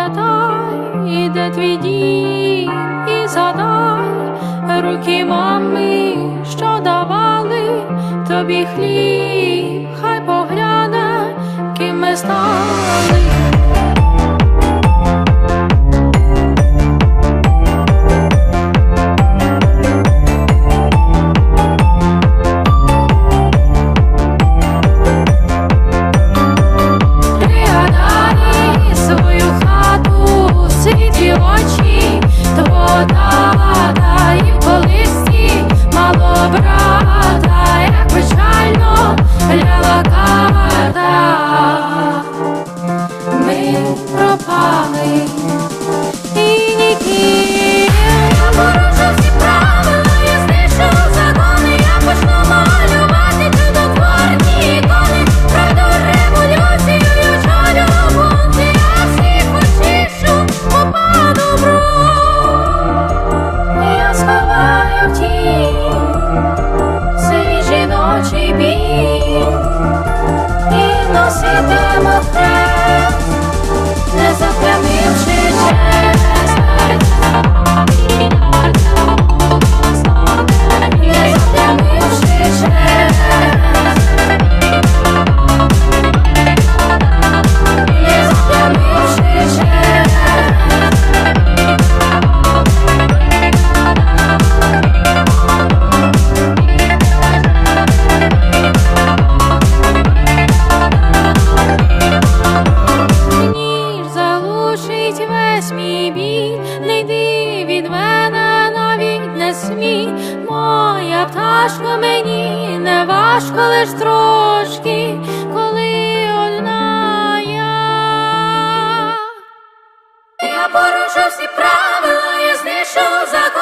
Пам'ятай, де твій дім, і згадай руки мами, що давали тобі хліб, хай погляне, ким ми стали. Ніким. Я порушив всі правила, я знайшов закони, я почну малювати я всіх очищу, рух. Я сховаю в тінь свій жіночий смій. Моя пташко мені не важко лиш трошки, коли одна я. Я порушу всі правила, я знайшов закони,